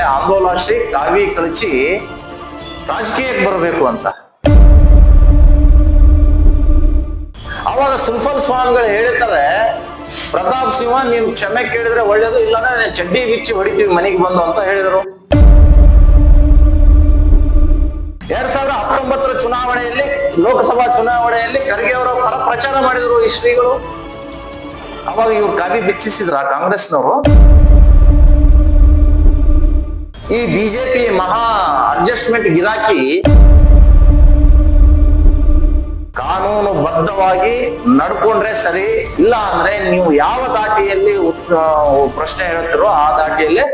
ಆಂದೋಲಾಶ್ರೀ ಕಾವಿ ಕಳಚಿ ರಾಜಕೀಯಕ್ಕೆ ಬರಬೇಕು ಅಂತ. ಅವಾಗ ಸುಲ್ಫಲ್ ಸ್ವಾಮಿಗಳು ಹೇಳಿರ್ತಾರೆ, ಪ್ರತಾಪ್ ಸಿಂಹ, ನೀನು ಕ್ಷಮೆ ಕೇಳಿದ್ರೆ ಒಳ್ಳೇದು, ಇಲ್ಲಾಂದ್ರೆ ಚಡ್ಡಿ ಬಿಚ್ಚಿ ಹೊಡಿತೀವಿ, ಮನೆಗೆ ಬಂದು ಅಂತ ಹೇಳಿದರು. ಎರಡ್ ಸಾವಿರದ ಹತ್ತೊಂಬತ್ತರ ಚುನಾವಣೆಯಲ್ಲಿ, ಲೋಕಸಭಾ ಚುನಾವಣೆಯಲ್ಲಿ ಖರ್ಗೆ ಅವರ ಪರ ಪ್ರಚಾರ ಮಾಡಿದ್ರು ಈ ಶ್ರೀಗಳು. ಅವಾಗ ಇವ್ರು ಕಾವಿ ಬಿಚ್ಚಿಸಿದ್ರ ಕಾಂಗ್ರೆಸ್ನವರು? ಈ ಬಿಜೆಪಿ ಮಹಾ ಅಡ್ಜಸ್ಟ್ಮೆಂಟ್ ಗಿರಾಕಿ ಕಾನೂನು ಬದ್ಧವಾಗಿ ನಡ್ಕೊಂಡ್ರೆ ಸರಿ, ಇಲ್ಲ ಅಂದ್ರೆ ನೀವು ಯಾವ ದಾಟಿಯಲ್ಲಿ ಪ್ರಶ್ನೆ ಹೇಳ್ತಿರೋ ಆ ದಾಟಿಯಲ್ಲೇ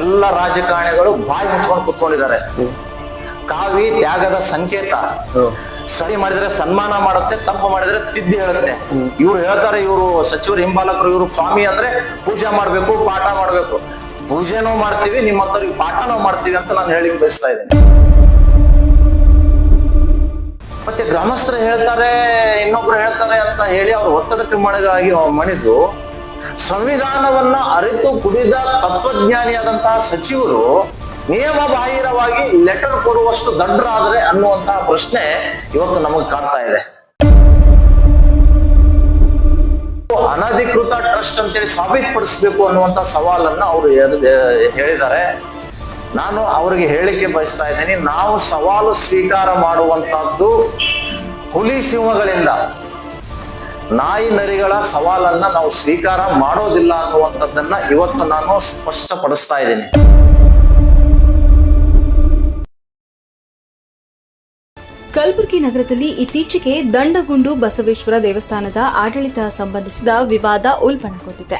ಎಲ್ಲ ರಾಜಕಾರಣಿಗಳು ಬಾಯಿ ಮುಚ್ಕೊಂಡು ಕುತ್ಕೊಂಡಿದ್ದಾರೆ. ಕಾವಿ ತ್ಯಾಗದ ಸಂಕೇತ. ಸರಿ ಮಾಡಿದ್ರೆ ಸನ್ಮಾನ ಮಾಡುತ್ತೆ ತಪ್ಪು ಮಾಡಿದ್ರೆ ತಿದ್ದಿ ಹೇಳುತ್ತೆ. ಇವ್ರು ಹೇಳ್ತಾರೆ ಇವರು ಸಚಿವರು ಹಿಂಬಾಲಕರು ಇವರು ಸ್ವಾಮಿ ಅಂದ್ರೆ ಪೂಜೆ ಮಾಡ್ಬೇಕು ಪಾಠ ಮಾಡ್ಬೇಕು. ಪೂಜೆನೂ ಮಾಡ್ತೀವಿ ನಿಮ್ಮಂತವ್ರಿಗೆ ಪಾಠನೂ ಮಾಡ್ತೀವಿ ಅಂತ ನಾನು ಹೇಳಿಕ್ ಬಯಸ್ತಾ ಇದ್ದೀನಿ. ಮತ್ತೆ ಗ್ರಾಮಸ್ಥರು ಹೇಳ್ತಾರೆ ಇನ್ನೊಬ್ರು ಹೇಳ್ತಾರೆ ಅಂತ ಹೇಳಿ ಅವ್ರ ಒತ್ತಡಕ್ಕೆ ಮಣಿಗಾಗಿ ಮಣಿದು ಸಂವಿಧಾನವನ್ನ ಅರಿತು ಕುಡಿದ ತತ್ವಜ್ಞಾನಿಯಾದಂತಹ ಸಚಿವರು ನಿಯಮ ಬಾಹಿರವಾಗಿ ಲೆಟರ್ ಕೊಡುವಷ್ಟು ದಡ್ಡರಾದ್ರೆ ಅನ್ನುವಂತಹ ಪ್ರಶ್ನೆ ಇವತ್ತು ನಮಗೆ ಕಾಡ್ತಾ ಇದೆ. ಅನಧಿಕೃತ ಟ್ರಸ್ಟ್ ಅಂತೇಳಿ ಸಾಬೀತುಪಡಿಸಬೇಕು ಅನ್ನುವಂತ ಸವಾಲನ್ನ ಅವರು ಹೇಳಿದ್ದಾರೆ. ನಾನು ಅವರಿಗೆ ಹೇಳಿಕೆ ಬಯಸ್ತಾ ಇದ್ದೀನಿ, ನಾವು ಸವಾಲು ಸ್ವೀಕಾರ ಮಾಡುವಂತಹದ್ದು ಹುಲಿ ಸಿಂಹಗಳಿಂದ. ನಾಯಿ ನರಿಗಳ ಸವಾಲನ್ನ ನಾವು ಸ್ವೀಕಾರ ಮಾಡೋದಿಲ್ಲ ಅನ್ನುವಂಥದ್ದನ್ನ ಇವತ್ತು ನಾನು ಸ್ಪಷ್ಟಪಡಿಸ್ತಾ ಇದ್ದೀನಿ. ಕಲಬುರಗಿ ನಗರದಲ್ಲಿ ಇತ್ತೀಚೆಗೆ ದಂಡಗುಂಡು ಬಸವೇಶ್ವರ ದೇವಸ್ಥಾನದ ಆಡಳಿತ ಸಂಬಂಧಿಸಿದ ವಿವಾದ ಉಲ್ಬಣಗೊಂಡಿದೆ.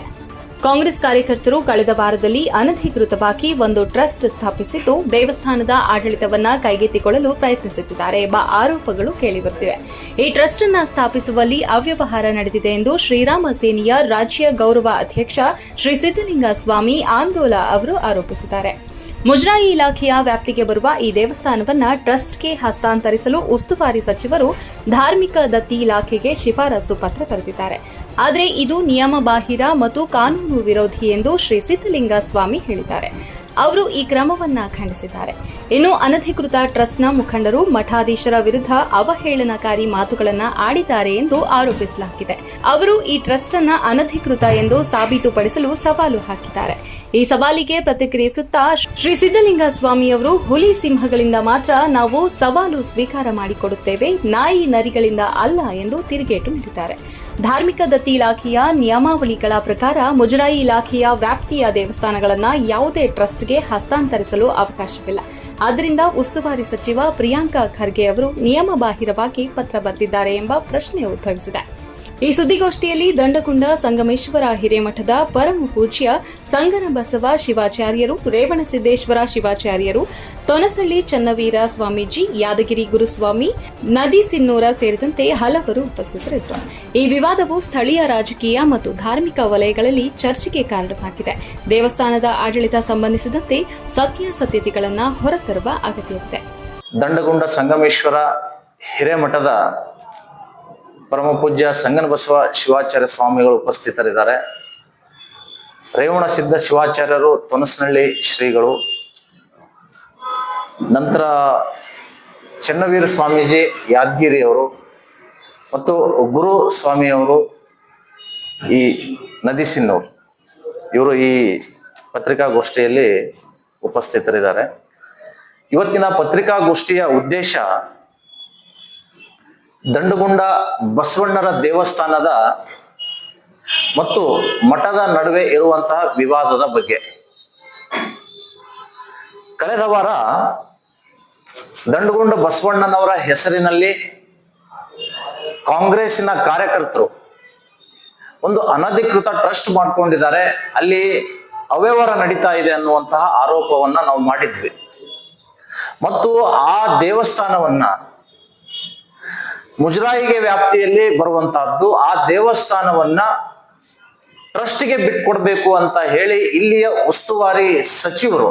ಕಾಂಗ್ರೆಸ್ ಕಾರ್ಯಕರ್ತರು ಕಳೆದ ವಾರದಲ್ಲಿ ಅನಧಿಕೃತವಾಗಿ ಒಂದು ಟ್ರಸ್ಟ್ ಸ್ಥಾಪಿಸಿದ್ದು, ದೇವಸ್ಥಾನದ ಆಡಳಿತವನ್ನ ಕೈಗೆತ್ತಿಕೊಳ್ಳಲು ಪ್ರಯತ್ನಿಸುತ್ತಿದ್ದಾರೆ ಎಂಬ ಆರೋಪಗಳು ಕೇಳಿಬರುತ್ತಿವೆ. ಈ ಟ್ರಸ್ಟ್ ಅನ್ನು ಸ್ಥಾಪಿಸುವಲ್ಲಿ ಅವ್ಯವಹಾರ ನಡೆದಿದೆ ಎಂದು ಶ್ರೀರಾಮ ಸೇನೆಯ ರಾಜ್ಯ ಗೌರವ ಅಧ್ಯಕ್ಷ ಶ್ರೀ ಸಿದ್ದಲಿಂಗ ಸ್ವಾಮಿ ಆಂದೋಲ ಅವರು ಆರೋಪಿಸಿದ್ದಾರೆ. ಮುಜರಾಯಿ ಇಲಾಖೆಯ ವ್ಯಾಪ್ತಿಗೆ ಬರುವ ಈ ದೇವಸ್ಥಾನವನ್ನು ಟ್ರಸ್ಟ್ಗೆ ಹಸ್ತಾಂತರಿಸಲು ಉಸ್ತುವಾರಿ ಸಚಿವರು ಧಾರ್ಮಿಕ ದತ್ತಿ ಇಲಾಖೆಗೆ ಶಿಫಾರಸು ಪತ್ರ ಬರೆದಿದ್ದಾರೆ. ಆದರೆ ಇದು ನಿಯಮ ಬಾಹಿರ ಮತ್ತು ಕಾನೂನು ವಿರೋಧಿ ಎಂದು ಶ್ರೀ ಸಿದ್ದಲಿಂಗ ಸ್ವಾಮಿ ಹೇಳಿದ್ದಾರೆ. ಅವರು ಈ ಕ್ರಮವನ್ನ ಖಂಡಿಸಿದ್ದಾರೆ. ಇನ್ನು ಅನಧಿಕೃತ ಟ್ರಸ್ಟ್ನ ಮುಖಂಡರು, ಮಠಾಧೀಶರ ವಿರುದ್ಧ ಅವಹೇಳನಕಾರಿ ಮಾತುಗಳನ್ನು ಆಡಿದ್ದಾರೆ ಎಂದು ಆರೋಪಿಸಲಾಗಿದೆ. ಅವರು ಈ ಟ್ರಸ್ಟ್ ಅನ್ನ ಅನಧಿಕೃತ ಎಂದು ಸಾಬೀತುಪಡಿಸಲು ಸವಾಲು ಹಾಕಿದ್ದಾರೆ. ಈ ಸವಾಲಿಗೆ ಪ್ರತಿಕ್ರಿಯಿಸುತ್ತಾ ಶ್ರೀ ಸಿದ್ದಲಿಂಗ ಸ್ವಾಮಿಯವರು ಹುಲಿ ಸಿಂಹಗಳಿಂದ ಮಾತ್ರ ನಾವು ಸವಾಲು ಸ್ವೀಕಾರ ಮಾಡಿಕೊಡುತ್ತೇವೆ, ನಾಯಿ ನರಿಗಳಿಂದ ಅಲ್ಲ ಎಂದು ತಿರುಗೇಟು ನೀಡಿದ್ದಾರೆ. ಧಾರ್ಮಿಕ ದತ್ತಿ ಇಲಾಖೆಯ ನಿಯಮಾವಳಿಗಳ ಪ್ರಕಾರ ಮುಜರಾಯಿ ಇಲಾಖೆಯ ವ್ಯಾಪ್ತಿಯ ದೇವಸ್ಥಾನಗಳನ್ನು ಯಾವುದೇ ಟ್ರಸ್ಟ್ಗೆ ಹಸ್ತಾಂತರಿಸಲು ಅವಕಾಶವಿಲ್ಲ. ಆದ್ದರಿಂದ ಉಸ್ತುವಾರಿ ಸಚಿವ ಪ್ರಿಯಾಂಕಾ ಖರ್ಗೆ ಅವರು ನಿಯಮ ಬಾಹಿರವಾಗಿ ಪತ್ರ ಬರೆದಿದ್ದಾರೆ ಎಂಬ ಪ್ರಶ್ನೆ ಉದ್ಭವಿಸಿದೆ. ಈ ಸುದ್ದಿಗೋಷ್ಠಿಯಲ್ಲಿ ದಂಡಕುಂಡ ಸಂಗಮೇಶ್ವರ ಹಿರೇಮಠದ ಪರಮ ಪೂಜ್ಯ ಸಂಗನ ಬಸವ ಶಿವಾಚಾರ್ಯರು, ರೇವಣಸಿದ್ದೇಶ್ವರ ಶಿವಾಚಾರ್ಯರು, ತೊನಸಳ್ಳಿ ಚನ್ನವೀರ ಸ್ವಾಮೀಜಿ, ಯಾದಗಿರಿ ಗುರುಸ್ವಾಮಿ, ನದಿ ಸಿನ್ನೂರ ಸೇರಿದಂತೆ ಹಲವರು ಉಪಸ್ಥಿತರಿದ್ದರು. ಈ ವಿವಾದವು ಸ್ಥಳೀಯ ರಾಜಕೀಯ ಮತ್ತು ಧಾರ್ಮಿಕ ವಲಯಗಳಲ್ಲಿ ಚರ್ಚೆಗೆ ಕಾರಣವಾಗಿದೆ. ದೇವಸ್ಥಾನದ ಆಡಳಿತ ಸಂಬಂಧಿಸಿದಂತೆ ಸತ್ಯಾಸತ್ಯತೆಗಳನ್ನು ಹೊರತರುವ ಅಗತ್ಯವಿದೆ. ದಂಡಗುಂಡ ಸಂಗಮೇಶ್ವರ ಹಿರೇಮಠದ ಪರಮ ಪೂಜ್ಯ ಸಂಗನ ಬಸವ ಶಿವಾಚಾರ್ಯ ಸ್ವಾಮಿಗಳು ಉಪಸ್ಥಿತರಿದ್ದಾರೆ. ರೇವಣ ಸಿದ್ಧ ಶಿವಾಚಾರ್ಯರು ತೊನಸನಹಳ್ಳಿ ಶ್ರೀಗಳು. ನಂತರ ಚನ್ನವೀರ ಸ್ವಾಮೀಜಿ ಯಾದಗಿರಿಯವರು ಮತ್ತು ಗುರು ಸ್ವಾಮಿಯವರು ಈ ನದಿ ಸಿನ್ನೂರು. ಇವರು ಈ ಪತ್ರಿಕಾಗೋಷ್ಠಿಯಲ್ಲಿ ಉಪಸ್ಥಿತರಿದ್ದಾರೆ. ಇವತ್ತಿನ ಪತ್ರಿಕಾಗೋಷ್ಠಿಯ ಉದ್ದೇಶ ದಂಡುಗುಂಡ ಬಸವಣ್ಣರ ದೇವಸ್ಥಾನದ ಮತ್ತು ಮಠದ ನಡುವೆ ಇರುವಂತಹ ವಿವಾದದ ಬಗ್ಗೆ. ಕಳೆದ ವಾರ ದಂಡುಗೊಂಡ ಬಸವಣ್ಣನವರ ಹೆಸರಿನಲ್ಲಿ ಕಾಂಗ್ರೆಸ್ಸಿನ ಕಾರ್ಯಕರ್ತರು ಒಂದು ಅನಧಿಕೃತ ಟ್ರಸ್ಟ್ ಮಾಡಿಕೊಂಡಿದ್ದಾರೆ. ಅಲ್ಲಿ ಅವ್ಯವಹಾರ ನಡೀತಾ ಇದೆ ಅನ್ನುವಂತಹ ಆರೋಪವನ್ನ ನಾವು ಮಾಡಿದ್ವಿ. ಮತ್ತು ಆ ದೇವಸ್ಥಾನವನ್ನ ಮುಜರಾಯಿಗೆ ವ್ಯಾಪ್ತಿಯಲ್ಲಿ ಬರುವಂತಹದ್ದು, ಆ ದೇವಸ್ಥಾನವನ್ನ ಟ್ರಸ್ಟ್ಗೆ ಬಿಟ್ಕೊಡ್ಬೇಕು ಅಂತ ಹೇಳಿ ಇಲ್ಲಿಯ ಉಸ್ತುವಾರಿ ಸಚಿವರು,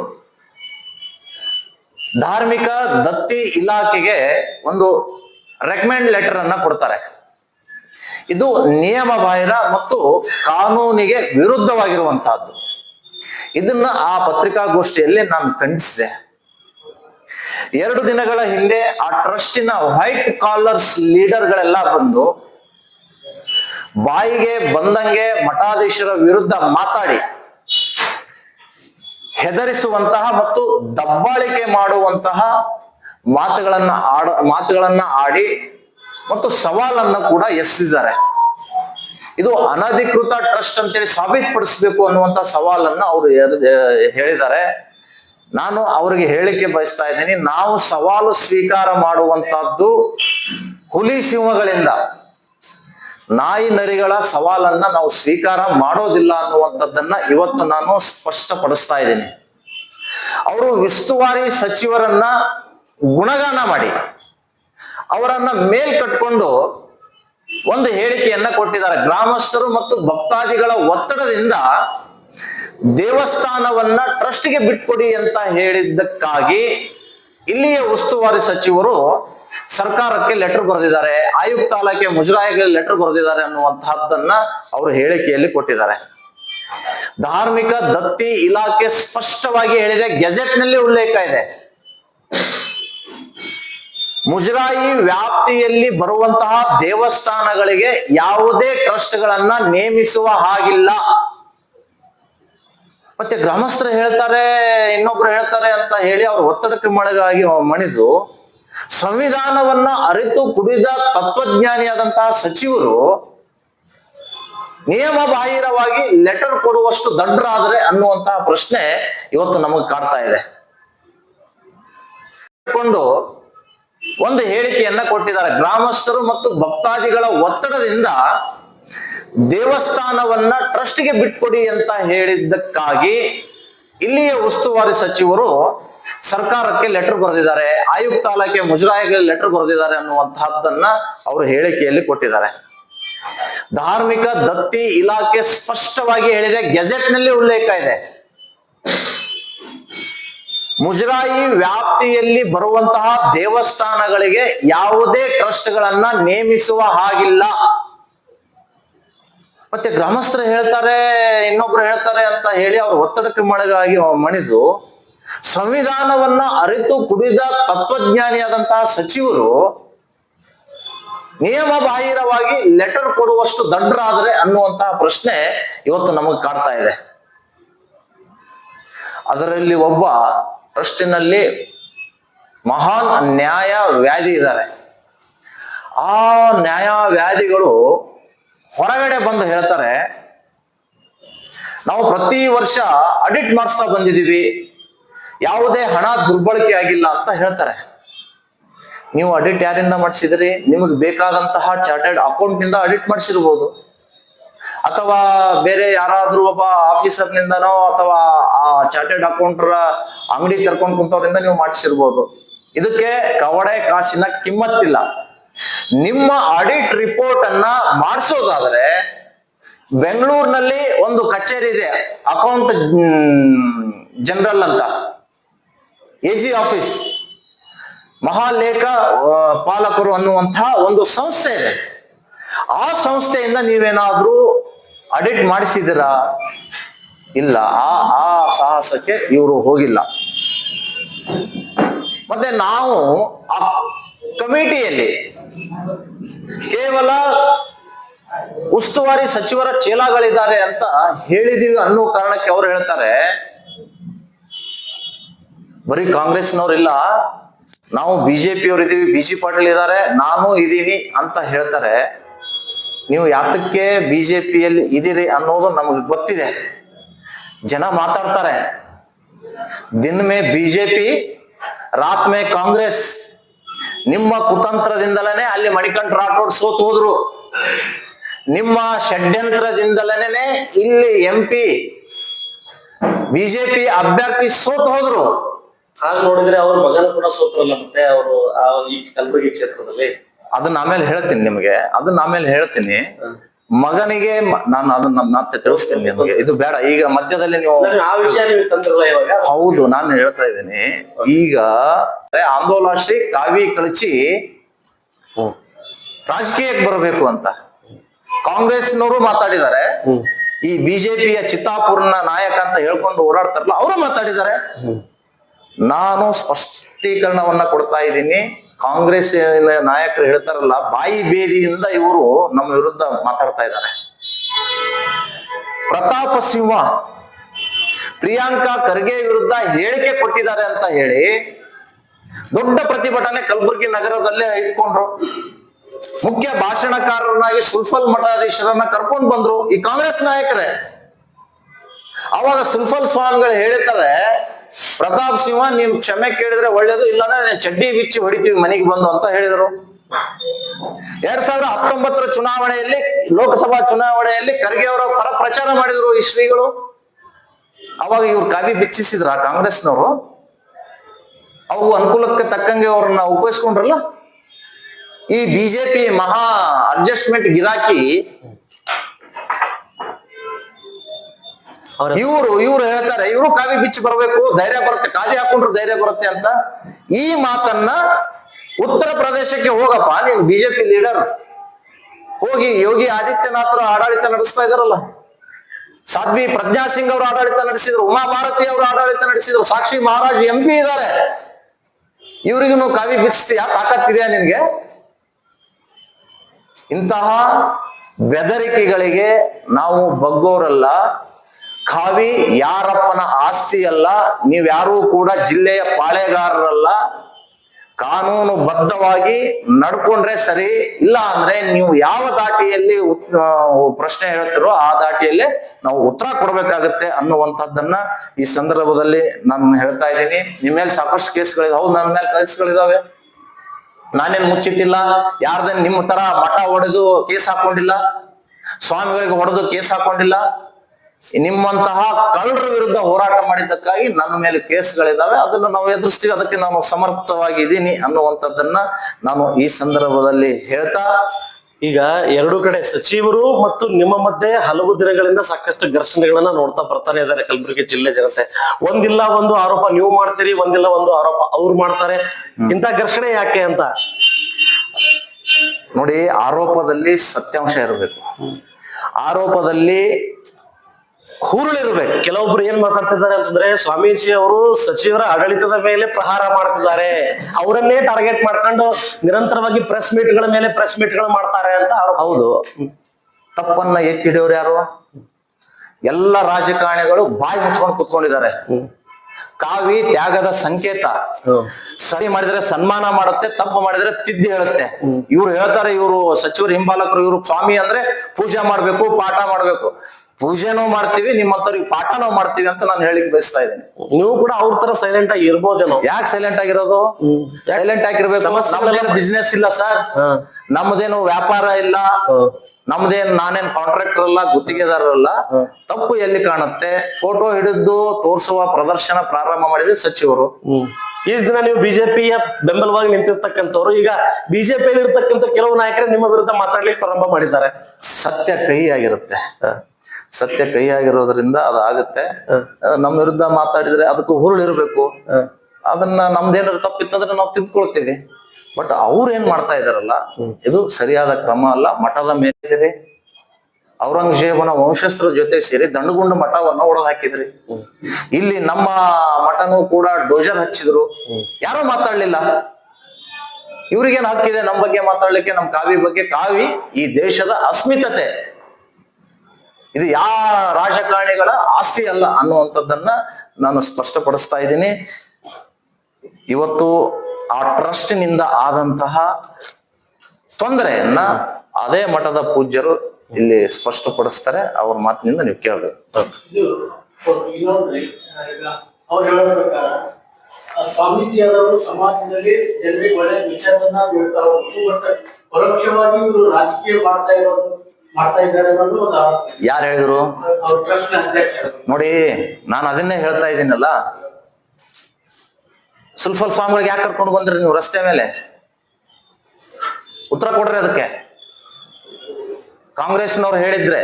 ಧಾರ್ಮಿಕ ದತ್ತಿ ಇಲಾಖೆಗೆ ಒಂದು ರೆಕಮೆಂಡ್ ಲೆಟರ್ ಅನ್ನ ಕೊಡ್ತಾರೆ. ಇದು ನಿಯಮ ಬಾಹಿರ ಮತ್ತು ಕಾನೂನಿಗೆ ವಿರುದ್ಧವಾಗಿರುವಂತಹದ್ದು. ಇದನ್ನ ಆ ಪತ್ರಿಕಾಗೋಷ್ಠಿಯಲ್ಲಿ ನಾನು ಖಂಡಿಸಿದೆ. ಎರಡು ದಿನಗಳ ಹಿಂದೆ ಆ ಟ್ರಸ್ಟಿನ ವೈಟ್ ಕಾಲರ್ಸ್ ಲೀಡರ್ಗಳೆಲ್ಲ ಬಂದು ಬಾಯಿಗೆ ಬಂದಂಗೆ ಮಠಾಧೀಶರ ವಿರುದ್ಧ ಮಾತಾಡಿ ಹೆದರಿಸುವಂತಹ ಮತ್ತು ದಬ್ಬಾಳಿಕೆ ಮಾಡುವಂತಹ ಮಾತುಗಳನ್ನ ಆಡ, ಮಾತುಗಳನ್ನ ಆಡಿ ಮತ್ತು ಸವಾಲನ್ನು ಕೂಡ ಎಸೆದಿದ್ದಾರೆ. ಇದು ಅನಧಿಕೃತ ಟ್ರಸ್ಟ್ ಅಂತೇಳಿ ಸಾಬೀತುಪಡಿಸಬೇಕು ಅನ್ನುವಂತ ಸವಾಲನ್ನ ಅವರು ಹೇಳಿದ್ದಾರೆ. ನಾನು ಅವರಿಗೆ ಹೇಳಿಕೆ ಬಯಸ್ತಾ ಇದ್ದೀನಿ, ನಾವು ಸವಾಲು ಸ್ವೀಕಾರ ಮಾಡುವಂತಹದ್ದು ಹುಲಿ ಸಿಂಹಗಳಿಂದ. ನಾಯಿ ನರಿಗಳ ಸವಾಲನ್ನ ನಾವು ಸ್ವೀಕಾರ ಮಾಡೋದಿಲ್ಲ ಅನ್ನುವಂಥದ್ದನ್ನ ಇವತ್ತು ನಾನು ಸ್ಪಷ್ಟಪಡಿಸ್ತಾ ಇದ್ದೀನಿ. ಅವರು ಉಸ್ತುವಾರಿ ಸಚಿವರನ್ನ ಗುಣಗಾನ ಮಾಡಿ, ಅವರನ್ನ ಮೇಲ್ ಕಟ್ಕೊಂಡು ಒಂದು ಹೇಳಿಕೆಯನ್ನ ಕೊಟ್ಟಿದ್ದಾರೆ. ಗ್ರಾಮಸ್ಥರು ಮತ್ತು ಭಕ್ತಾದಿಗಳ ಒತ್ತಡದಿಂದ ದೇವಸ್ಥಾನವನ್ನ ಟ್ರಸ್ಟ್ಗೆ ಬಿಟ್ಕೊಡಿ ಅಂತ ಹೇಳಿದ್ದಕ್ಕಾಗಿ ಇಲ್ಲಿಯ ಉಸ್ತುವಾರಿ ಸಚಿವರು ಸರ್ಕಾರಕ್ಕೆ ಲೆಟರ್ ಬರೆದಿದ್ದಾರೆ ಆಯುಕ್ತಾಲಯಕ್ಕೆ ಮುಜರಾಯಿಗೆ ಲೆಟರ್ ಬರೆದಿದ್ದಾರೆ ಅನ್ನುವಂತಹದ್ದನ್ನ ಅವರು ಹೇಳಿಕೆಯಲ್ಲಿ ಕೊಟ್ಟಿದ್ದಾರೆ. ಧಾರ್ಮಿಕ ದತ್ತಿ ಇಲಾಖೆ ಸ್ಪಷ್ಟವಾಗಿ ಹೇಳಿದೆ ಗೆಜೆಟ್ನಲ್ಲಿ ಉಲ್ಲೇಖ ಇದೆ. ಮುಜರಾಯಿ ವ್ಯಾಪ್ತಿಯಲ್ಲಿ ಬರುವಂತಹ ದೇವಸ್ಥಾನಗಳಿಗೆ ಯಾವುದೇ ಟ್ರಸ್ಟ್ಗಳನ್ನ ನೇಮಿಸುವ ಹಾಗಿಲ್ಲ. ಮತ್ತೆ ಗ್ರಾಮಸ್ಥರು ಹೇಳ್ತಾರೆ, ಇನ್ನೊಬ್ರು ಹೇಳ್ತಾರೆ ಅಂತ ಹೇಳಿ ಅವ್ರ ಒತ್ತಡಕ್ಕೆ ಮಳೆಗಾಗಿ ಮಣಿದು, ಸಂವಿಧಾನವನ್ನ ಅರಿತು ಕುಡಿದ ತತ್ವಜ್ಞಾನಿಯಾದಂತಹ ಸಚಿವರು ನಿಯಮ ಬಾಹಿರವಾಗಿ ಲೆಟರ್ ಕೊಡುವಷ್ಟು ದಡ್ಡರಾದ್ರೆ ಅನ್ನುವಂತಹ ಪ್ರಶ್ನೆ ಇವತ್ತು ನಮಗೆ ಕಾಡ್ತಾ ಇದೆ. ಕೊಂಡು ಒಂದು ಹೇಳಿಕೆಯನ್ನ ಕೊಟ್ಟಿದ್ದಾರೆ. ಗ್ರಾಮಸ್ಥರು ಮತ್ತು ಭಕ್ತಾದಿಗಳ ಒತ್ತಡದಿಂದ ದೇವಸ್ಥಾನವನ್ನ ಟ್ರಸ್ಟ್ಗೆ ಬಿಟ್ಕೊಡಿ ಅಂತ ಹೇಳಿದ್ದಕ್ಕಾಗಿ ಇಲ್ಲಿಯ ಉಸ್ತುವಾರಿ ಸಚಿವರು ಸರ್ಕಾರಕ್ಕೆ ಲೆಟರ್ ಬರೆದಿದ್ದಾರೆ ಆಯುಕ್ತಾಲಯಕ್ಕೆ ಮುಜರಾಯಿಗೆ ಲೆಟರ್ ಬರೆದಿದ್ದಾರೆ ಅನ್ನುವಂತಹದ್ದನ್ನ ಅವರು ಹೇಳಿಕೆಯಲ್ಲಿ ಕೊಟ್ಟಿದ್ದಾರೆ. ಧಾರ್ಮಿಕ ದತ್ತಿ ಇಲಾಖೆ ಸ್ಪಷ್ಟವಾಗಿ ಹೇಳಿದೆ ಗೆಜೆಟ್ನಲ್ಲಿ ಉಲ್ಲೇಖ ಇದೆ. ಮುಜರಾಯಿ ವ್ಯಾಪ್ತಿಯಲ್ಲಿ ಬರುವಂತಹ ದೇವಸ್ಥಾನಗಳಿಗೆ ಯಾವುದೇ ಟ್ರಸ್ಟ್ಗಳನ್ನ ನೇಮಿಸುವ ಹಾಗಿಲ್ಲ. ಮತ್ತೆ ಗ್ರಾಮಸ್ಥರು ಹೇಳ್ತಾರೆ, ಇನ್ನೊಬ್ರು ಹೇಳ್ತಾರೆ ಅಂತ ಹೇಳಿ ಅವ್ರ ಒತ್ತಡಕ್ಕೆ ಮಳೆಗಾಗಿ ಮಣಿದು ಸಂವಿಧಾನವನ್ನ ಅರಿತು ಕುಡಿದ ತತ್ವಜ್ಞಾನಿಯಾದಂತಹ ಸಚಿವರು ನಿಯಮ ಬಾಹಿರವಾಗಿ ಲೆಟರ್ ಕೊಡುವಷ್ಟು ದಡ್ಡರಾದ್ರೆ ಅನ್ನುವಂತಹ ಪ್ರಶ್ನೆ ಇವತ್ತು ನಮಗೆ ಕಾಡ್ತಾ ಇದೆ. ಅದರಲ್ಲಿ ಒಬ್ಬ ಟ್ರಸ್ಟಿನಲ್ಲಿ ಮಹಾನ್ ನ್ಯಾಯ ವ್ಯಾಧಿ ಇದ್ದಾರೆ ಆ ನ್ಯಾಯ ವ್ಯಾಧಿಗಳು ಹೊರಗಡೆ ಬಂದು ಹೇಳ್ತಾರೆ, ನಾವು ಪ್ರತಿ ವರ್ಷ ಅಡಿಟ್ ಮಾಡಿಸ್ತಾ ಬಂದಿದ್ದೀವಿ, ಯಾವುದೇ ಹಣ ದುರ್ಬಳಕೆ ಆಗಿಲ್ಲ ಅಂತ ಹೇಳ್ತಾರೆ. ನೀವು ಅಡಿಟ್ ಯಾರಿಂದ ಮಾಡಿಸಿದ್ರಿ? ನಿಮಗೆ ಬೇಕಾದಂತಹ ಚಾರ್ಟೆಡ್ ಅಕೌಂಟ್ನಿಂದ ಅಡಿಟ್ ಮಾಡಿಸಿರ್ಬೋದು. ಅಥವಾ ಬೇರೆ ಯಾರಾದ್ರೂ ಒಬ್ಬ ಆಫೀಸರ್ನಿಂದನೋ ಅಥವಾ ಆ ಚಾರ್ಟೆಡ್ ಅಕೌಂಟರ ಅಂಗಡಿ ತೆರ್ಕೊಂಡು ಕುಂತವ್ರಿಂದ ನೀವು ಮಾಡಿಸಿರ್ಬೋದು. ಇದಕ್ಕೆ ಕವಡೆ ಕಾಸಿನ ಕಿಮ್ಮತ್ತಿಲ್ಲ. ನಿಮ್ಮ ಆಡಿಟ್ ರಿಪೋರ್ಟ್ ಅನ್ನ ಮಾಡಿಸೋದಾದ್ರೆ ಬೆಂಗಳೂರಿನಲ್ಲಿ ಒಂದು ಕಚೇರಿ ಇದೆ ಅಕೌಂಟ್ ಜನರಲ್ ಅಂತ. ಎ ಜಿ ಆಫೀಸ್ ಮಹಾಲೇಖ ಪಾಲಕರು ಅನ್ನುವಂತಹ ಒಂದು ಸಂಸ್ಥೆ ಇದೆ. ಆ ಸಂಸ್ಥೆಯಿಂದ ನೀವೇನಾದ್ರೂ ಅಡಿಟ್ ಮಾಡಿಸಿದಿರಾ ಇಲ್ಲ, ಆ ಆ ಸಾಹಸಕ್ಕೆ ಇವರು ಹೋಗಿಲ್ಲ. ಮತ್ತೆ ನಾವು ಆ ಕಮಿಟಿಯಲ್ಲಿ ಕೇವಲ ಉಸ್ತುವಾರಿ ಸಚಿವರ ಚೇಲಾಗಳಿದ್ದಾರೆ ಅಂತ ಹೇಳಿದೀವಿ ಅನ್ನೋ ಕಾರಣಕ್ಕೆ ಅವ್ರು ಹೇಳ್ತಾರೆ. ಬರೀ ಕಾಂಗ್ರೆಸ್ನವ್ರಿಲ್ಲ ನಾವು ಬಿಜೆಪಿ ಅವರು ಇದೀವಿ ಬಿ ಜಿ ಪಾಟೀಲ್ ಇದ್ದಾರೆ, ನಾನು ಇದೀನಿ ಅಂತ ಹೇಳ್ತಾರೆ. ನೀವು ಯಾತಕ್ಕೆ ಬಿಜೆಪಿಯಲ್ಲಿ ಇದೀರಿ ಅನ್ನೋದು ನಮಗೆ ಗೊತ್ತಿದೆ. ಜನ ಮಾತಾಡ್ತಾರೆ. ದಿನ ಮೇ ಬಿಜೆಪಿ, ರಾತ್ ಮೇ ಕಾಂಗ್ರೆಸ್. ನಿಮ್ಮ ಕುತಂತ್ರದಿಂದಲೇ ಅಲ್ಲಿ ಮಣಿಕಂಠ ರಾಠೋಡ್ ಸೋತು ಹೋದ್ರು. ನಿಮ್ಮ ಷಡ್ಯಂತ್ರದಿಂದಲೇ ಇಲ್ಲಿ ಎಂ ಪಿ ಬಿಜೆಪಿ ಅಭ್ಯರ್ಥಿ ಸೋತು ಹೋದ್ರು. ಹಾಗೆ ನೋಡಿದ್ರೆ ಅವ್ರ ಮಗನ ಕೂಡ ಸೋತ್ರಲ್ಲ ಮತ್ತೆ ಅವರು ಈ ಕಲಬುರಗಿ ಕ್ಷೇತ್ರದಲ್ಲಿ? ಅದನ್ನ ಆಮೇಲೆ ಹೇಳ್ತೀನಿ ನಿಮಗೆ ಅದನ್ನ ಆಮೇಲೆ ಹೇಳ್ತೀನಿ. ಮಗನಿಗೆ ನಾನು ಅದನ್ನ ಮತ್ತೆ ತಿಳಿಸ್ತೇನೆ ನಿಮಗೆ. ಇದು ಬೇಡ. ಈಗ ಮಧ್ಯದಲ್ಲಿ ನೀವು ಆ ವಿಷಯ ನೀವು ತಂದ್ರಲ್ಲ ಇವಾಗ? ಹೌದು ನಾನು ಹೇಳ್ತಾ ಇದ್ದೀನಿ. ಈಗ ಆಂದೋಲಶ್ರೀ ಕಾವಿ ಕಳಚಿ ರಾಜಕೀಯಕ್ಕೆ ಬರಬೇಕು ಅಂತ. ಕಾಂಗ್ರೆಸ್ನವರು ಮಾತಾಡಿದ್ದಾರೆ. ಈ ಬಿಜೆಪಿಯ ಚಿತ್ತಾಪುರ್ನ ನಾಯಕ ಅಂತ ಹೇಳ್ಕೊಂಡು ಓಡಾಡ್ತಾರಲ್ಲ ಅವರು ಮಾತಾಡಿದ್ದಾರೆ. ನಾನು ಸ್ಪಷ್ಟೀಕರಣವನ್ನ ಕೊಡ್ತಾ ಇದ್ದೀನಿ. ಕಾಂಗ್ರೆಸ್ ನಾಯಕರು ಹೇಳ್ತಾರಲ್ಲ, ಬಾಯಿ ಬೇದಿಯಿಂದ ಇವರು ನಮ್ಮ ವಿರುದ್ಧ ಮಾತಾಡ್ತಾ ಇದ್ದಾರೆ. ಪ್ರತಾಪ ಸಿಂಹ ಪ್ರಿಯಾಂಕಾ ಖರ್ಗೆ ವಿರುದ್ಧ ಹೇಳಿಕೆ ಕೊಟ್ಟಿದ್ದಾರೆ ಅಂತ ಹೇಳಿ ದೊಡ್ಡ ಪ್ರತಿಭಟನೆ ಕಲಬುರಗಿ ನಗರದಲ್ಲೇ ಇಟ್ಕೊಂಡ್ರು. ಮುಖ್ಯ ಭಾಷಣಕಾರರನ್ನಾಗಿ ಸುಲ್ಫಲ್ ಮಠಾಧೀಶರನ್ನ ಕರ್ಕೊಂಡು ಬಂದ್ರು ಈ ಕಾಂಗ್ರೆಸ್ ನಾಯಕರೇ. ಅವಾಗ ಸುಲ್ಫಲ್ ಸ್ವಾಮಿಗಳು ಹೇಳ್ತಾರೆ ಪ್ರತಾಪ್ ಸಿಂಹ ನೀನ್ ಕ್ಷಮೆ ಕೇಳಿದ್ರೆ ಒಳ್ಳೇದು, ಇಲ್ಲಾಂದ್ರೆ ಚಡ್ಡಿ ಬಿಚ್ಚಿ ಹೊಡಿತೀವಿ ಮನೆಗೆ ಬಂದು ಅಂತ ಹೇಳಿದರು. ಎರಡ್ ಸಾವಿರದ ಹತ್ತೊಂಬತ್ತರ ಚುನಾವಣೆಯಲ್ಲಿ, ಲೋಕಸಭಾ ಚುನಾವಣೆಯಲ್ಲಿ ಖರ್ಗೆ ಅವರ ಪರ ಪ್ರಚಾರ ಮಾಡಿದ್ರು ಈ ಶ್ರೀಗಳು. ಅವಾಗ ಇವ್ರು ಕಾವಿ ಬಿಚ್ಚಿಸಿದ್ರ ಕಾಂಗ್ರೆಸ್ನವರು. ಅವು ಅನುಕೂಲಕ್ಕೆ ತಕ್ಕಂಗೆ ಅವ್ರನ್ನ ಉಪಯೋಗಿಸ್ಕೊಂಡ್ರಲ್ಲ? ಈ ಬಿಜೆಪಿ ಮಹಾ ಅಡ್ಜಸ್ಟ್ಮೆಂಟ್ ಗಿರಾಕಿ ಇವರು ಇವ್ರು ಹೇಳ್ತಾರೆ ಇವರು ಕಾವಿ ಬಿಚ್ಚಿ ಬರಬೇಕು ಧೈರ್ಯ ಬರುತ್ತೆ ಕಾದಿ ಹಾಕೊಂಡ್ರು ಧೈರ್ಯ ಬರುತ್ತೆ ಅಂತ. ಈ ಮಾತನ್ನ ಉತ್ತರ ಪ್ರದೇಶಕ್ಕೆ ಹೋಗಪ್ಪ ನೀನ್ ಬಿಜೆಪಿ ಲೀಡರ್ ಹೋಗಿ ಯೋಗಿ ಆದಿತ್ಯನಾಥ್ರ ಆಡಳಿತ ನಡೆಸ್ತಾ ಇದಾರಲ್ಲ ಸಾಧ್ವಿ ಪ್ರಜ್ಞಾ ಸಿಂಗ್ ಅವರು ಆಡಳಿತ ನಡೆಸಿದ್ರು ಉಮಾ ಭಾರತಿ ಅವರು ಆಡಳಿತ ನಡೆಸಿದ್ರು ಸಾಕ್ಷಿ ಮಹಾರಾಜ್ ಎಂ ಪಿ ಇದ್ದಾರೆ. ಇವರಿಗೂ ಕಾವಿ ಬಿಚ್ಚಿಸ್ತೀಯಾ ತಾಕತ್ತಿದೆಯಾ ನಿನ್ಗೆ? ಇಂತಹ ಬೆದರಿಕೆಗಳಿಗೆ ನಾವು ಬಗ್ಗೋರಲ್ಲ ಕಾವಿ ಯಾರಪ್ಪನ ಆಸ್ತಿ ಅಲ್ಲ ನೀವ್ಯಾರೂ ಕೂಡ ಜಿಲ್ಲೆಯ ಪಾಳೆಗಾರರಲ್ಲ. ಕಾನೂನು ಬದ್ಧವಾಗಿ ನಡ್ಕೊಂಡ್ರೆ ಸರಿ, ಇಲ್ಲ ಅಂದ್ರೆ ನೀವು ಯಾವ ದಾಟಿಯಲ್ಲಿ ಪ್ರಶ್ನೆ ಹೇಳ್ತಿರೋ ಆ ದಾಟಿಯಲ್ಲಿ ನಾವು ಉತ್ತರ ಕೊಡ್ಬೇಕಾಗತ್ತೆ ಅನ್ನುವಂಥದ್ದನ್ನ ಈ ಸಂದರ್ಭದಲ್ಲಿ ನಾನು ಹೇಳ್ತಾ ಇದ್ದೀನಿ. ನಿಮ್ಮ ಮೇಲೆ ಸಾಕಷ್ಟು ಕೇಸ್ಗಳಿದಾವೆ ಹೌದು, ನನ್ನ ಮೇಲೆ ಕೇಸ್ಗಳಿದಾವೆ. ನಾನೇನ್ ಮುಚ್ಚಿಟ್ಟಿಲ್ಲ. ಯಾರ್ದೇನ್ ನಿಮ್ಮ ತರ ಮಠ ಹೊಡೆದು ಕೇಸ್ ಹಾಕೊಂಡಿಲ್ಲ. ಸ್ವಾಮಿಗಳಿಗೆ ಹೊಡೆದು ಕೇಸ್ ಹಾಕೊಂಡಿಲ್ಲ. ನಿಮ್ಮಂತಹ ಕಳ್ಳರ ವಿರುದ್ಧ ಹೋರಾಟ ಮಾಡಿದ್ದಕ್ಕಾಗಿ ನನ್ನ ಮೇಲೆ ಕೇಸ್ಗಳಿದ್ದಾವೆ ಅದನ್ನು ನಾವು ಎದುರಿಸ್ತೀವಿ. ಅದಕ್ಕೆ ನಾನು ಸಮರ್ಥವಾಗಿದ್ದೀನಿ ಅನ್ನುವಂಥದ್ದನ್ನ ನಾನು ಈ ಸಂದರ್ಭದಲ್ಲಿ ಹೇಳ್ತಾ ಈಗ ಎರಡು ಕಡೆ ಸಚಿವರು ಮತ್ತು ನಿಮ್ಮ ಮಧ್ಯೆ ಹಲವು ದಿನಗಳಿಂದ ಸಾಕಷ್ಟು ಘರ್ಷಣೆಗಳನ್ನ ನೋಡ್ತಾ ಬರ್ತಾನೆ ಇದ್ದಾರೆ ಕಲಬುರಗಿ ಜಿಲ್ಲೆ ಜನತೆ. ಒಂದಿಲ್ಲ ಒಂದು ಆರೋಪ ನೀವು ಮಾಡ್ತೀರಿ ಒಂದಿಲ್ಲ ಒಂದು ಆರೋಪ ಅವ್ರು ಮಾಡ್ತಾರೆ. ಇಂಥ ಘರ್ಷಣೆ ಯಾಕೆ ಅಂತ? ನೋಡಿ ಆರೋಪದಲ್ಲಿ ಸತ್ಯಾಂಶ ಇರಬೇಕು. ಆರೋಪದಲ್ಲಿ ಹುರುಳಿರ್ಬೇಕು. ಕೆಲವೊಬ್ರು ಏನ್ ಮಾತಾಡ್ತಿದ್ದಾರೆ ಅಂತಂದ್ರೆ ಸ್ವಾಮೀಜಿ ಅವರು ಸಚಿವರ ಆಡಳಿತದ ಮೇಲೆ ಪ್ರಹಾರ ಮಾಡ್ತಿದ್ದಾರೆ. ಅವರನ್ನೇ ಟಾರ್ಗೆಟ್ ಮಾಡ್ಕೊಂಡು ನಿರಂತರವಾಗಿ ಪ್ರೆಸ್ ಮೀಟ್ಗಳ ಮೇಲೆ ಪ್ರೆಸ್ ಮೀಟ್ಗಳು ಮಾಡ್ತಾರೆ ಅಂತ ಅವ್ರು ಹೌದು. ತಪ್ಪನ್ನ ಎತ್ತಿ ಹಿಡಿಯೋರು ಯಾರು? ಎಲ್ಲ ರಾಜಕಾರಣಿಗಳು ಬಾಯಿ ಮುಚ್ಕೊಂಡು ಕುತ್ಕೊಂಡಿದ್ದಾರೆ. ಕಾವಿ ತ್ಯಾಗದ ಸಂಕೇತ. ಸರಿ ಮಾಡಿದ್ರೆ ಸನ್ಮಾನ ಮಾಡುತ್ತೆ ತಪ್ಪು ಮಾಡಿದ್ರೆ ತಿದ್ದಿ ಹೇಳುತ್ತೆ. ಇವ್ರು ಹೇಳ್ತಾರೆ ಇವರು ಸಚಿವರು ಹಿಂಬಾಲಕರು ಇವರು ಸ್ವಾಮಿ ಅಂದ್ರೆ ಪೂಜೆ ಮಾಡ್ಬೇಕು ಪಾಠ ಮಾಡ್ಬೇಕು. ಪೂಜೆನೂ ಮಾಡ್ತೀವಿ ನಿಮ್ಮಂತವ್ರಿಗೆ ಪಾಠನೂ ಮಾಡ್ತೀವಿ ಅಂತ ನಾನು ಹೇಳಿಕ್ ಬಯಸ್ತಾ ಇದ್ದೀನಿ. ನೀವು ಕೂಡ ಅವ್ರ ತರ ಸೈಲೆಂಟ್ ಆಗಿ ಇರ್ಬೋದೇನೋ? ಯಾಕೆ ಸೈಲೆಂಟ್ ಆಗಿರೋದು ಸೈಲೆಂಟ್ ಆಗಿರ್ಬೇಕು ಸಮಸ್ಯೆ ನಮ್ದೇನು ಬಿಸ್ನೆಸ್ ಇಲ್ಲ ಸರ್. ನಮ್ದೇನು ವ್ಯಾಪಾರ ಇಲ್ಲ. ನಮ್ದೇನ್ ನಾನೇನ್ ಕಾಂಟ್ರಾಕ್ಟರ್ ಅಲ್ಲ ಗುತ್ತಿಗೆದಾರ ಅಲ್ಲ. ತಪ್ಪು ಎಲ್ಲಿ ಕಾಣುತ್ತೆ? ಫೋಟೋ ಹಿಡಿದು ತೋರಿಸುವ ಪ್ರದರ್ಶನ ಪ್ರಾರಂಭ ಮಾಡಿದ್ರೆ ಸಚಿವರು. ಈ ದಿನ ನೀವು ಬಿಜೆಪಿಯ ಬೆಂಬಲವಾಗಿ ನಿಂತಿರ್ತಕ್ಕಂಥವ್ರು ಈಗ ಬಿಜೆಪಿಯಲ್ಲಿ ಇರ್ತಕ್ಕಂಥ ಕೆಲವು ನಾಯಕರು ನಿಮ್ಮ ವಿರುದ್ಧ ಮಾತಾಡ್ಲಿಕ್ಕೆ ಪ್ರಾರಂಭ ಮಾಡಿದ್ದಾರೆ. ಸತ್ಯ ಕಹಿ ಆಗಿರುತ್ತೆ ಸತ್ಯ ಕೈಯಾಗಿರೋದ್ರಿಂದ ಆಗಿರೋದ್ರಿಂದ ಅದಾಗುತ್ತೆ ನಮ್ಮ ವಿರುದ್ಧ ಮಾತಾಡಿದ್ರೆ ಅದಕ್ಕೂ ಹುರುಳಿರ್ಬೇಕು. ಅದನ್ನ ನಮ್ದೇನಾದ್ರು ತಪ್ಪಿತ್ತಂದ್ರೆ ನಾವು ತಿದ್ಕೊಳ್ತೀವಿ. ಬಟ್ ಅವ್ರು ಏನ್ ಮಾಡ್ತಾ ಇದಾರಲ್ಲ ಇದು ಸರಿಯಾದ ಕ್ರಮ ಅಲ್ಲ ಮಠದ ಮೇಲಿರಿ ಔರಂಗಜೇಬನ ವಂಶಸ್ಥರ ಜೊತೆ ಸೇರಿ ದಂಡುಗುಂಡ ಮಠವನ್ನ ಒಡೆದು ಹಾಕಿದ್ರಿ. ಇಲ್ಲಿ ನಮ್ಮ ಮಠನೂ ಕೂಡ ಡೋಜರ್ ಹಚ್ಚಿದ್ರು. ಯಾರು ಮಾತಾಡ್ಲಿಲ್ಲ. ಇವ್ರಿಗೇನ್ ಹಕ್ಕಿದೆ? ನಮ್ಮ ಬಗ್ಗೆ ಮಾತಾಡ್ಲಿಕ್ಕೆ ನಮ್ಮ ಕಾವಿ ಬಗ್ಗೆ ಕಾವಿ ಈ ದೇಶದ ಅಸ್ಮಿತತೆ. ಇದು ಯಾವ ರಾಜಕಾರಣಿಗಳ ಆಸ್ತಿ ಅಲ್ಲ ಅನ್ನುವಂಥದ್ದನ್ನ ನಾನು ಸ್ಪಷ್ಟಪಡಿಸ್ತಾ ಇದ್ದೀನಿ. ಇವತ್ತು ಆ ಟ್ರಸ್ಟ್ನಿಂದ ಆದಂತಹ ತೊಂದರೆಯನ್ನ ಅದೇ ಮಠದ ಪೂಜ್ಯರು ಇಲ್ಲಿ ಸ್ಪಷ್ಟಪಡಿಸ್ತಾರೆ. ಅವ್ರ ಮಾತಿನಿಂದ ನೀವು ಕೇಳಬೇಕು. ಸಮಾಜದಲ್ಲಿ ಜನರಿಗೆ ಒಳ್ಳೆ ವಿಚಾರವನ್ನ ಹೇಳ್ತಾ ಹೋಗ್ತು ಪರೋಕ್ಷವಾಗಿ ಇವರು ರಾಜಕೀಯ ಮಾಡ್ತಾ ಇರೋದು ಯಾರು ಹೇಳಿದ್ರು? ನೋಡಿ ನಾನು ಅದನ್ನೇ ಹೇಳ್ತಾ ಇದ್ದೀನಲ್ಲ? ಸುಲ್ಫಲ್ ಸ್ವಾಮಿಗಳಿಗೆ ಯಾಕೆ ಕರ್ಕೊಂಡು ಬಂದ್ರಿ ನೀವು ರಸ್ತೆ ಮೇಲೆ? ಉತ್ತರ ಕೊಡ್ರಿ ಅದಕ್ಕೆ. ಕಾಂಗ್ರೆಸ್ನವ್ರು ಹೇಳಿದ್ರೆ.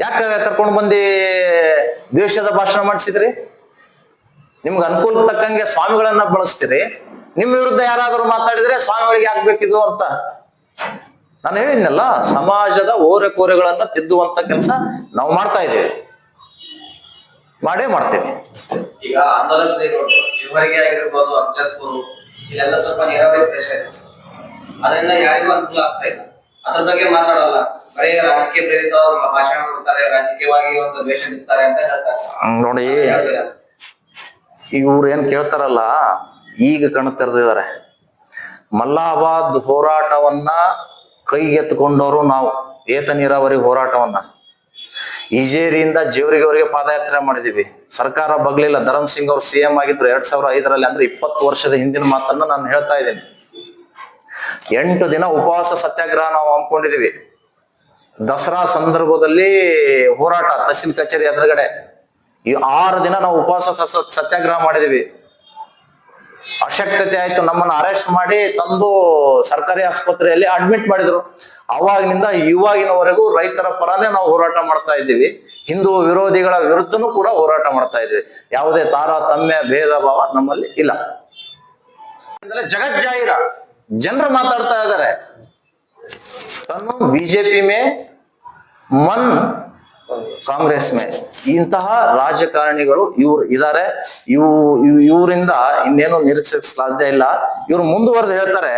ಯಾಕೆ ಕರ್ಕೊಂಡು ಬಂದು ದ್ವೇಷದ ಭಾಷಣ ಮಾಡಿಸಿದ್ರಿ? ನಿಮ್ಗೆ ಅನುಕೂಲ ತಕ್ಕಂಗೆ ಸ್ವಾಮಿಗಳನ್ನ ಬಳಸ್ತೀರಿ. ನಿಮ್ಮ ವಿರುದ್ಧ ಯಾರಾದರೂ ಮಾತಾಡಿದ್ರೆ ಸ್ವಾಮಿಗಳಿಗೆ ಯಾಕೆ ಬೇಕಿದು ಅಂತ. ನಾನು ಹೇಳಿದ್ನಲ್ಲ ಸಮಾಜದ ಓರೆ ಓರೆಕೋರೆಗಳನ್ನ ತಿದ್ದುವಂತ ಕೆಲಸ ನಾವು ಮಾಡ್ತಾ ಇದ್ದೇವೆ. ಮಾಡೇ ಮಾಡ್ತೇವೆ. ಈಗ ಆಂದೋಲನ ಶ್ರೀಗಳು ಶಿವರಿಗೆ ಆಗಿರ್ಬೋದು ಅಫ್ಜಲ್ಪುರ್ ಇಲ್ಲೆಲ್ಲ ಸ್ವಲ್ಪ ನೀರಾವರಿ ಪ್ರದೇಶ ಇದೆ ಸರ್. ಅದರಿಂದ ಯಾರಿಗೂ ಅನುಕೂಲ ಆಗ್ತಾ ಇಲ್ಲ. ಅದ್ರ ಬಗ್ಗೆ ಮಾತಾಡಲ್ಲ. ಬರೀ ರಾಜಕೀಯ ಪ್ರೇರಿತ ಭಾಷಣ ಮಾಡ್ತಾರೆ ರಾಜಕೀಯವಾಗಿ ಒಂದು ದ್ವೇಷ ಬಿತ್ತಾರೆ ಅಂತ ಹೇಳ್ತಾರೆ ನೋಡಿ? ಇವ್ರು ಏನ್ ಕೇಳ್ತಾರಲ್ಲ ಈಗ ಕಣ್ ತೆರೆದಿದ್ದಾರೆ. ಮಲ್ಲಾಬಾದ್ ಹೋರಾಟವನ್ನ ಕೈಗೆತ್ತಿಕೊಂಡವರು ನಾವು. ಏತ ನೀರಾವರಿ ಹೋರಾಟವನ್ನ. ಈಜೇರಿಯಿಂದ ಜೇವರಿಗೆವರೆಗೆ ಪಾದಯಾತ್ರೆ ಮಾಡಿದೀವಿ. ಸರ್ಕಾರ ಬಗ್ಲಿಲ್ಲ. ಧರಮ್ ಸಿಂಗ್ ಅವ್ರು ಸಿಎಂ ಆಗಿದ್ರು ಎರಡ್ ಸಾವಿರ ಐದರಲ್ಲಿ ಅಂದ್ರೆ ಇಪ್ಪತ್ತು ವರ್ಷದ ಹಿಂದಿನ ಮಾತನ್ನ ನಾನು ಹೇಳ್ತಾ ಇದ್ದೀನಿ. ಎಂಟು ದಿನ ಉಪವಾಸ ಸತ್ಯಾಗ್ರಹ ನಾವು ಹಮ್ಮಿಕೊಂಡಿದೀವಿ. ದಸರಾ ಸಂದರ್ಭದಲ್ಲಿ ಹೋರಾಟ, ತಹಸೀಲ್ ಕಚೇರಿ ಎದುರುಗಡೆ. ಈ ಆರು ದಿನ ನಾವು ಉಪವಾಸ ಸತ್ಯಾಗ್ರಹ ಮಾಡಿದೀವಿ. ಅಶಕ್ತತೆ ಆಯ್ತು. ನಮ್ಮನ್ನ ಅರೆಸ್ಟ್ ಮಾಡಿ ತಂದು ಸರ್ಕಾರಿ ಆಸ್ಪತ್ರೆಯಲ್ಲಿ ಅಡ್ಮಿಟ್ ಮಾಡಿದ್ರು. ಅವಾಗಿನಿಂದ ಇವಾಗಿನವರೆಗೂ ರೈತರ ಪರನೇ ನಾವು ಹೋರಾಟ ಮಾಡ್ತಾ ಇದ್ದೀವಿ. ಹಿಂದೂ ವಿರೋಧಿಗಳ ವಿರುದ್ಧನೂ ಕೂಡ ಹೋರಾಟ ಮಾಡ್ತಾ ಇದ್ದೀವಿ. ಯಾವುದೇ ತಾರತಮ್ಯ ಭೇದ, ಭಾವ ನಮ್ಮಲ್ಲಿ ಇಲ್ಲ. ಅಂದ್ರೆ ಜಗಜ್ಜಾಹಿರ ಜನರು ಮಾತಾಡ್ತಾ ಇದ್ದಾರೆ. ತನ್ನು ಬಿಜೆಪಿ ಮೇ ಮನ್ ಕಾಂಗ್ರೆಸ್ ಮೇ ಇಂತಹ ರಾಜಕಾರಣಿಗಳು ಇವ್ರು ಇದಾರೆ. ಇವು ಇವರಿಂದ ಇನ್ನೇನು ನಿರೀಕ್ಷಿಸ ಸಾಧ್ಯ ಇಲ್ಲ. ಇವ್ರು ಮುಂದುವರೆದು ಹೇಳ್ತಾರೆ,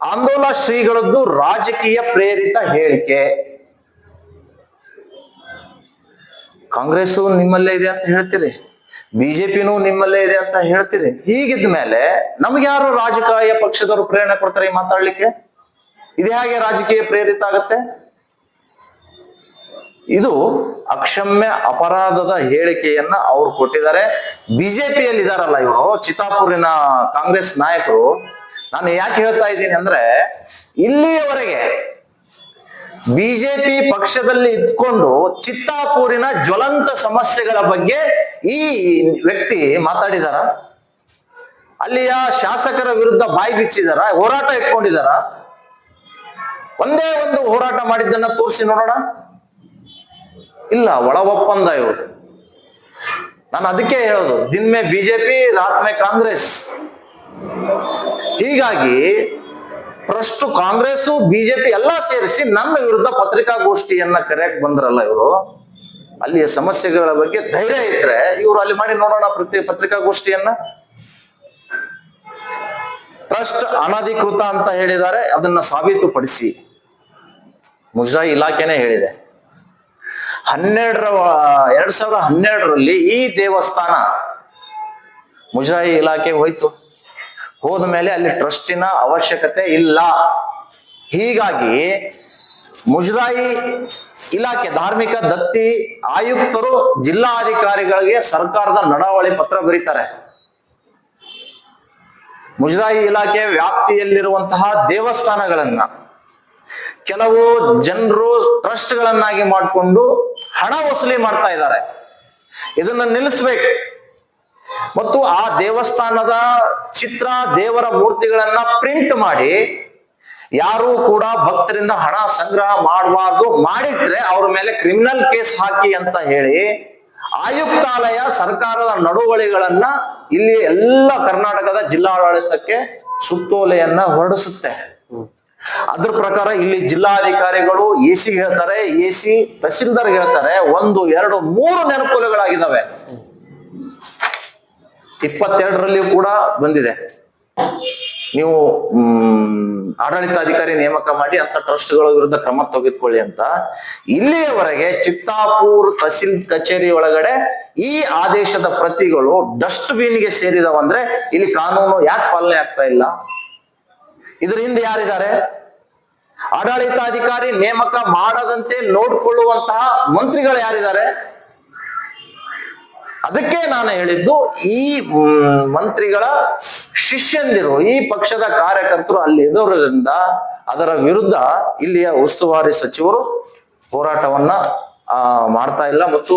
ಆಂದೋಲನ ಶ್ರೀಗಳದ್ದು ರಾಜಕೀಯ ಪ್ರೇರಿತ ಹೇಳಿಕೆ. ಕಾಂಗ್ರೆಸ್ ನಿಮ್ಮಲ್ಲೇ ಇದೆ ಅಂತ ಹೇಳ್ತೀರಿ. ಬಿಜೆಪಿನೂ ನಿಮ್ಮಲ್ಲೇ ಇದೆ ಅಂತ ಹೇಳ್ತೀರಿ. ಹೀಗಿದ್ದ ಮೇಲೆ ನಮ್ಗೆ ಯಾರು ರಾಜಕೀಯ ಪಕ್ಷದವರು ಪ್ರೇರಣೆ ಕೊಡ್ತಾರೆ ಈ ಮಾತಾಡ್ಲಿಕ್ಕೆ? ಇದು ಹೇಗೆ ರಾಜಕೀಯ ಪ್ರೇರಿತ ಆಗತ್ತೆ? ಇದು ಅಕ್ಷಮ್ಯ ಅಪರಾಧದ ಹೇಳಿಕೆಯನ್ನ ಅವ್ರು ಕೊಟ್ಟಿದ್ದಾರೆ. ಬಿಜೆಪಿಯಲ್ಲಿ ಇದಾರಲ್ಲ ಇವರು, ಚಿತ್ತಾಪುರಿನ ಕಾಂಗ್ರೆಸ್ ನಾಯಕರು. ನಾನು ಯಾಕೆ ಹೇಳ್ತಾ ಇದ್ದೀನಿ ಅಂದ್ರೆ, ಇಲ್ಲಿಯವರೆಗೆ ಬಿಜೆಪಿ ಪಕ್ಷದಲ್ಲಿ ಇದ್ಕೊಂಡು ಚಿತ್ತಾಪೂರಿನ ಜ್ವಲಂತ ಸಮಸ್ಯೆಗಳ ಬಗ್ಗೆ ಈ ವ್ಯಕ್ತಿ ಮಾತಾಡಿದಾರ? ಅಲ್ಲಿಯ ಶಾಸಕರ ವಿರುದ್ಧ ಬಾಯಿ ಬಿಚ್ಚಿದಾರ? ಹೋರಾಟ ಇಟ್ಕೊಂಡಿದಾರ? ಒಂದೇ ಒಂದು ಹೋರಾಟ ಮಾಡಿದ್ದನ್ನ ತೋರಿಸಿ ನೋಡೋಣ. ಇಲ್ಲ ಒಳ ಒಪ್ಪಂದ ಇವರು. ನಾನು ಅದಕ್ಕೆ ಹೇಳೋದು ದಿನ್ಮೆ ಬಿಜೆಪಿ ರಾತ್ಮೆ ಕಾಂಗ್ರೆಸ್. ಹೀಗಾಗಿ, ಪ್ರಷ್ಟು ಕಾಂಗ್ರೆಸ್ ಬಿಜೆಪಿ ಎಲ್ಲ ಸೇರಿಸಿ ನನ್ನ ವಿರುದ್ಧ ಪತ್ರಿಕಾಗೋಷ್ಠಿಯನ್ನ ಕರೆಯಕ್ ಬಂದ್ರಲ್ಲ ಇವರು, ಅಲ್ಲಿಯ ಸಮಸ್ಯೆಗಳ ಬಗ್ಗೆ ಧೈರ್ಯ ಇದ್ರೆ ಇವರು ಅಲ್ಲಿ ಮಾಡಿ ನೋಡೋಣ ಪ್ರತಿ ಪತ್ರಿಕಾಗೋಷ್ಠಿಯನ್ನ. ಟ್ರಸ್ಟ್ ಅನಧಿಕೃತ ಅಂತ ಹೇಳಿದ್ದಾರೆ, ಅದನ್ನ ಸಾಬೀತುಪಡಿಸಿ. ಮುಜರಾಯಿ ಇಲಾಖೆನೇ ಹೇಳಿದೆ. ಹನ್ನೆರಡರ, ಎರಡ್ ಸಾವಿರದ ಹನ್ನೆರಡರಲ್ಲಿ ಈ ದೇವಸ್ಥಾನ ಮುಜರಾಯಿ ಇಲಾಖೆ ಹೋಯ್ತು. ಹೋದ ಮೇಲೆ ಅಲ್ಲಿ ಟ್ರಸ್ಟಿನ ಅವಶ್ಯಕತೆ ಇಲ್ಲ. ಹೀಗಾಗಿ ಮುಜರಾಯಿ ಇಲಾಖೆ ಧಾರ್ಮಿಕ, ದತ್ತಿ ಆಯುಕ್ತರು ಜಿಲ್ಲಾಧಿಕಾರಿಗಳಿಗೆ ಸರ್ಕಾರದ ನಡಾವಳಿ ಪತ್ರ ಬರೀತಾರೆ. ಮುಜರಾಯಿ ಇಲಾಖೆ ವ್ಯಾಪ್ತಿಯಲ್ಲಿರುವಂತಹ ದೇವಸ್ಥಾನಗಳನ್ನ ಕೆಲವು ಜನರು ಟ್ರಸ್ಟ್ಗಳನ್ನಾಗಿ ಮಾಡಿಕೊಂಡು ಹಣ ವಸೂಲಿ ಮಾಡ್ತಾ ಇದ್ದಾರೆ. ಇದನ್ನ ನಿಲ್ಲಿಸ್ಬೇಕು. ಮತ್ತು ಆ ದೇವಸ್ಥಾನದ ಚಿತ್ರ, ದೇವರ ಮೂರ್ತಿಗಳನ್ನ ಪ್ರಿಂಟ್ ಮಾಡಿ ಯಾರು ಕೂಡ ಭಕ್ತರಿಂದ ಹಣ ಸಂಗ್ರಹ ಮಾಡಬಾರ್ದು. ಮಾಡಿದ್ರೆ ಅವ್ರ ಮೇಲೆ ಕ್ರಿಮಿನಲ್ ಕೇಸ್ ಹಾಕಿ ಅಂತ ಹೇಳಿ ಆಯುಕ್ತಾಲಯ ಸರ್ಕಾರದ ನಡುವಳಿಗಳನ್ನ ಇಲ್ಲಿ ಎಲ್ಲ ಕರ್ನಾಟಕದ ಜಿಲ್ಲಾಡಳಿತಕ್ಕೆ ಸುತ್ತೋಲೆಯನ್ನ ಹೊರಡಿಸುತ್ತೆ. ಅದ್ರ ಪ್ರಕಾರ ಇಲ್ಲಿ ಜಿಲ್ಲಾಧಿಕಾರಿಗಳು ಎ ಸಿ ಹೇಳ್ತಾರೆ, ಎ ಸಿ ತಹಸೀಲ್ದಾರ್ ಹೇಳ್ತಾರೆ, ಒಂದು, ಎರಡು, ಮೂರು ನೆನಪುಲೆಗಳಾಗಿದ್ದಾವೆ ಇಪ್ಪತ್ತೆರಡರಲ್ಲಿಯೂ ಕೂಡ ಬಂದಿದೆ. ನೀವು ಆಡಳಿತಾಧಿಕಾರಿ ನೇಮಕ ಮಾಡಿ ಅಂತ ಟ್ರಸ್ಟ್ಗಳ ವಿರುದ್ಧ ಕ್ರಮ ತೆಗೆದುಕೊಳ್ಳಿ ಅಂತ. ಇಲ್ಲಿಯವರೆಗೆ ಚಿತ್ತಾಪೂರ್ ತಹಸೀಲ್ ಕಚೇರಿ ಒಳಗಡೆ ಈ ಆದೇಶದ ಪ್ರತಿಗಳು ಡಸ್ಟ್ಗೆ ಸೇರಿದವಂದ್ರೆ ಇಲ್ಲಿ ಕಾನೂನು ಯಾಕೆ ಪಾಲನೆ ಆಗ್ತಾ ಇಲ್ಲ? ಇದ್ರ ಹಿಂದೆ ಯಾರಿದ್ದಾರೆ? ಆಡಳಿತಾಧಿಕಾರಿ ನೇಮಕ ಮಾಡದಂತೆ ನೋಡಿಕೊಳ್ಳುವಂತಹ ಮಂತ್ರಿಗಳು ಯಾರಿದ್ದಾರೆ? ಅದಕ್ಕೆ ನಾನು ಹೇಳಿದ್ದು ಈ ಮಂತ್ರಿಗಳ ಶಿಷ್ಯಂದಿರು ಈ ಪಕ್ಷದ ಕಾರ್ಯಕರ್ತರು ಅಲ್ಲಿ ಇರೋದ್ರಿಂದ ಅದರ ವಿರುದ್ಧ ಇಲ್ಲಿಯ ಉಸ್ತುವಾರಿ ಸಚಿವರು ಹೋರಾಟವನ್ನ ಆ, ಮಾಡ್ತಾ ಇಲ್ಲ ಮತ್ತು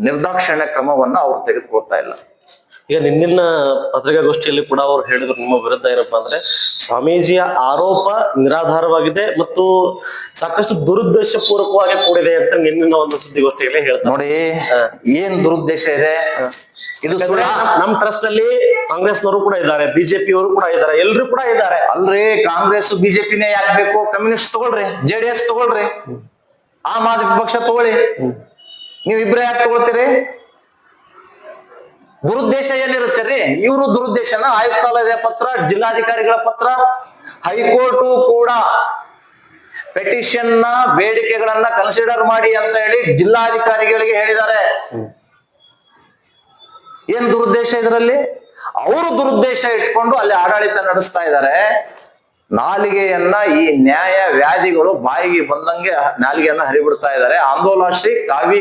ನಿರ್ದಾಕ್ಷಿಣ್ಯ ಕ್ರಮವನ್ನ ಅವರು ತೆಗೆದುಕೊಳ್ತಾ ಇಲ್ಲ. ಈಗ ನಿನ್ನ ಪತ್ರಿಕಾಗೋಷ್ಠಿಯಲ್ಲಿ ಕೂಡ ಅವ್ರು ಹೇಳಿದ್ರು ನಿಮ್ಮ ವಿರುದ್ಧ ಏನಪ್ಪಾ ಅಂದ್ರೆ ಸ್ವಾಮೀಜಿಯ ಆರೋಪ ನಿರಾಧಾರವಾಗಿದೆ ಮತ್ತು ಸಾಕಷ್ಟು ದುರುದ್ದೇಶ ಪೂರ್ವಕವಾಗಿ ಕೂಡಿದೆ ಅಂತ ನಿನ್ನ ಒಂದು ಸುದ್ದಿಗೋಷ್ಠಿಯಲ್ಲಿ ಹೇಳ್ತಾರೆ. ನೋಡಿ ಏನ್ ದುರುದ್ದೇಶ ಇದೆ? ಇದು? ನಮ್ ಟ್ರಸ್ಟ್ ಅಲ್ಲಿ ಕಾಂಗ್ರೆಸ್ನವರು ಕೂಡ ಇದ್ದಾರೆ ಬಿಜೆಪಿ ಅವರು ಕೂಡ ಇದ್ದಾರೆ ಎಲ್ರು ಕೂಡ ಇದ್ದಾರೆ. ಅಲ್ರಿ ಕಾಂಗ್ರೆಸ್ ಬಿಜೆಪಿನೇ ಯಾಕೆ ಬೇಕು ಕಮ್ಯುನಿಸ್ಟ್ ತಗೊಳ್ರಿ ಜೆಡಿಎಸ್ ತಗೊಳ್ರಿ ಆಮ್ ಆದ್ಮಿ ಪಕ್ಷ ತಗೊಳ್ಳಿ. ನೀವ್ ಇಬ್ರೇ ಯಾಕೆ ತಗೊಳ್ತೀರಿ? ದುರುದ್ದೇಶ ಏನಿರುತ್ತೆ ರೀ? ಇವರು ದುರುದ್ದೇಶನ ಆಯುಕ್ತಾಲಯದ ಪತ್ರ, ಜಿಲ್ಲಾಧಿಕಾರಿಗಳ ಪತ್ರ, ಹೈಕೋರ್ಟು ಕೂಡ ಪೆಟಿಷನ್ನ ಬೇಡಿಕೆಗಳನ್ನ ಕನ್ಸಿಡರ್ ಮಾಡಿ ಅಂತ ಹೇಳಿ ಜಿಲ್ಲಾಧಿಕಾರಿಗಳಿಗೆ ಹೇಳಿದ್ದಾರೆ. ಏನ್ ದುರುದ್ದೇಶ ಇದರಲ್ಲಿ? ಅವರು ದುರುದ್ದೇಶ ಇಟ್ಕೊಂಡು ಅಲ್ಲಿ ಆಡಳಿತ ನಡೆಸ್ತಾ ಇದ್ದಾರೆ. ನಾಲಿಗೆಯನ್ನ ಈ ನ್ಯಾಯ ವ್ಯಾಧಿಗಳು ಬಾಯಿಗೆ ಬಂದಂಗೆ ನಾಲಿಗೆಯನ್ನ ಹರಿಬಿಡ್ತಾ ಇದ್ದಾರೆ. ಆಂದೋಲನ ಶ್ರೀ ಕಾವಿ